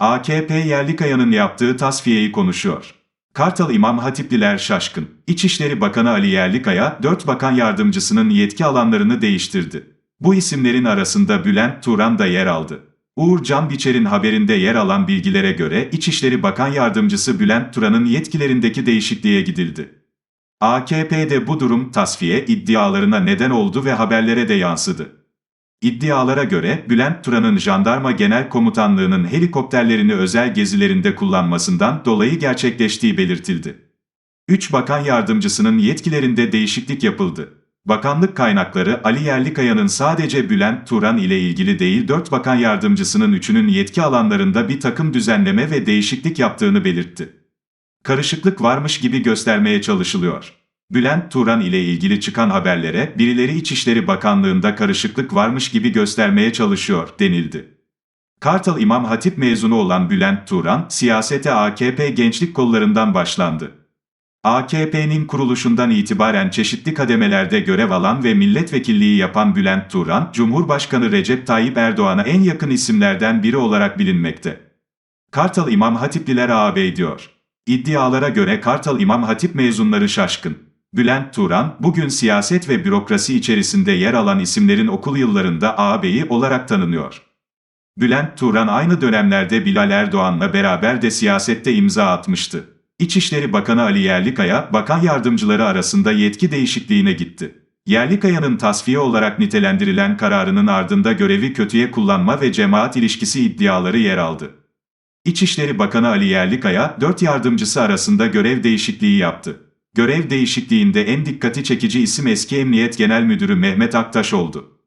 AKP Yerlikaya'nın yaptığı tasfiyeyi konuşuyor. Kartal İmam Hatipliler şaşkın. İçişleri Bakanı Ali Yerlikaya, dört bakan yardımcısının yetki alanlarını değiştirdi. Bu isimlerin arasında Bülent Turan da yer aldı. Uğur Can Biçer'in haberinde yer alan bilgilere göre İçişleri Bakan Yardımcısı Bülent Turan'ın yetkilerindeki değişikliğe gidildi. AKP'de bu durum tasfiye iddialarına neden oldu ve haberlere de yansıdı. İddialara göre Bülent Turan'ın Jandarma Genel Komutanlığı'nın helikopterlerini özel gezilerinde kullanmasından dolayı gerçekleştiği belirtildi. Üç bakan yardımcısının yetkilerinde değişiklik yapıldı. Bakanlık kaynakları Ali Yerlikaya'nın sadece Bülent Turan ile ilgili değil dört bakan yardımcısının üçünün yetki alanlarında bir takım düzenleme ve değişiklik yaptığını belirtti. Karışıklık varmış gibi göstermeye çalışılıyor. Bülent Turan ile ilgili çıkan haberlere birileri İçişleri Bakanlığı'nda karışıklık varmış gibi göstermeye çalışıyor denildi. Kartal İmam Hatip mezunu olan Bülent Turan, siyasete AKP gençlik kollarından başlandı. AKP'nin kuruluşundan itibaren çeşitli kademelerde görev alan ve milletvekilliği yapan Bülent Turan, Cumhurbaşkanı Recep Tayyip Erdoğan'a en yakın isimlerden biri olarak bilinmekte. Kartal İmam Hatipliler ağabey diyor. İddialara göre Kartal İmam Hatip mezunları şaşkın. Bülent Turan, bugün siyaset ve bürokrasi içerisinde yer alan isimlerin okul yıllarında ağabeyi olarak tanınıyor. Bülent Turan aynı dönemlerde Bilal Erdoğan'la beraber de siyasette imza atmıştı. İçişleri Bakanı Ali Yerlikaya, bakan yardımcıları arasında yetki değişikliğine gitti. Yerlikaya'nın tasfiye olarak nitelendirilen kararının ardında görevi kötüye kullanma ve cemaat ilişkisi iddiaları yer aldı. İçişleri Bakanı Ali Yerlikaya, dört yardımcısı arasında görev değişikliği yaptı. Görev değişikliğinde en dikkati çekici isim eski Emniyet Genel Müdürü Mehmet Aktaş oldu.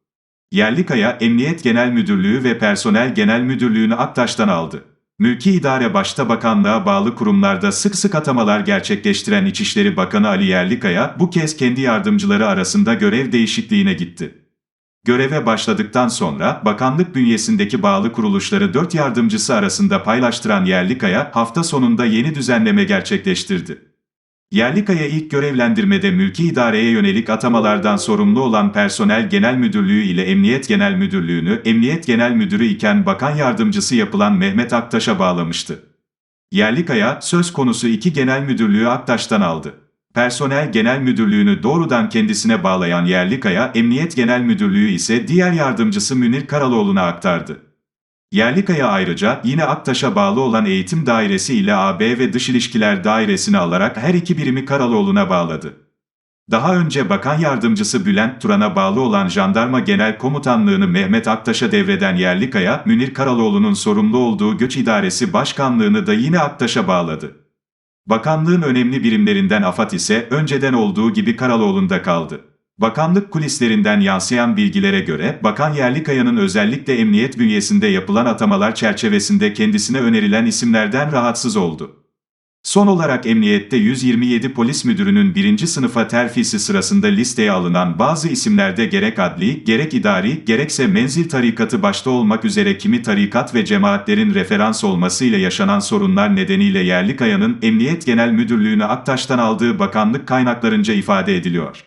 Yerlikaya, Emniyet Genel Müdürlüğü ve Personel Genel Müdürlüğü'nü Aktaş'tan aldı. Mülki idare başta bakanlığa bağlı kurumlarda sık sık atamalar gerçekleştiren İçişleri Bakanı Ali Yerlikaya, bu kez kendi yardımcıları arasında görev değişikliğine gitti. Göreve başladıktan sonra bakanlık bünyesindeki bağlı kuruluşları dört yardımcısı arasında paylaştıran Yerlikaya hafta sonunda yeni düzenleme gerçekleştirdi. Yerlikaya ilk görevlendirmede mülki idareye yönelik atamalardan sorumlu olan Personel Genel Müdürlüğü ile Emniyet Genel Müdürlüğü'nü Emniyet Genel Müdürü iken bakan yardımcısı yapılan Mehmet Aktaş'a bağlamıştı. Yerlikaya söz konusu iki genel müdürlüğü Aktaş'tan aldı. Personel Genel Müdürlüğü'nü doğrudan kendisine bağlayan Yerlikaya, Emniyet Genel Müdürlüğü ise diğer yardımcısı Münir Karaloğlu'na aktardı. Yerlikaya ayrıca yine Aktaş'a bağlı olan Eğitim Dairesi ile AB ve Dış İlişkiler Dairesi'ni alarak her iki birimi Karaloğlu'na bağladı. Daha önce Bakan Yardımcısı Bülent Turan'a bağlı olan Jandarma Genel Komutanlığını Mehmet Aktaş'a devreden Yerlikaya, Münir Karaloğlu'nun sorumlu olduğu Göç İdaresi Başkanlığını da yine Aktaş'a bağladı. Bakanlığın önemli birimlerinden AFAD ise önceden olduğu gibi Karaloğlu'nda kaldı. Bakanlık kulislerinden yansıyan bilgilere göre, Bakan Yerlikaya'nın özellikle emniyet bünyesinde yapılan atamalar çerçevesinde kendisine önerilen isimlerden rahatsız oldu. Son olarak emniyette 127 polis müdürünün birinci sınıfa terfisi sırasında listeye alınan bazı isimlerde gerek adli, gerek idari, gerekse menzil tarikatı başta olmak üzere kimi tarikat ve cemaatlerin referans olmasıyla yaşanan sorunlar nedeniyle Yerlikaya'nın Emniyet Genel Müdürlüğü'nü Aktaş'tan aldığı bakanlık kaynaklarınca ifade ediliyor.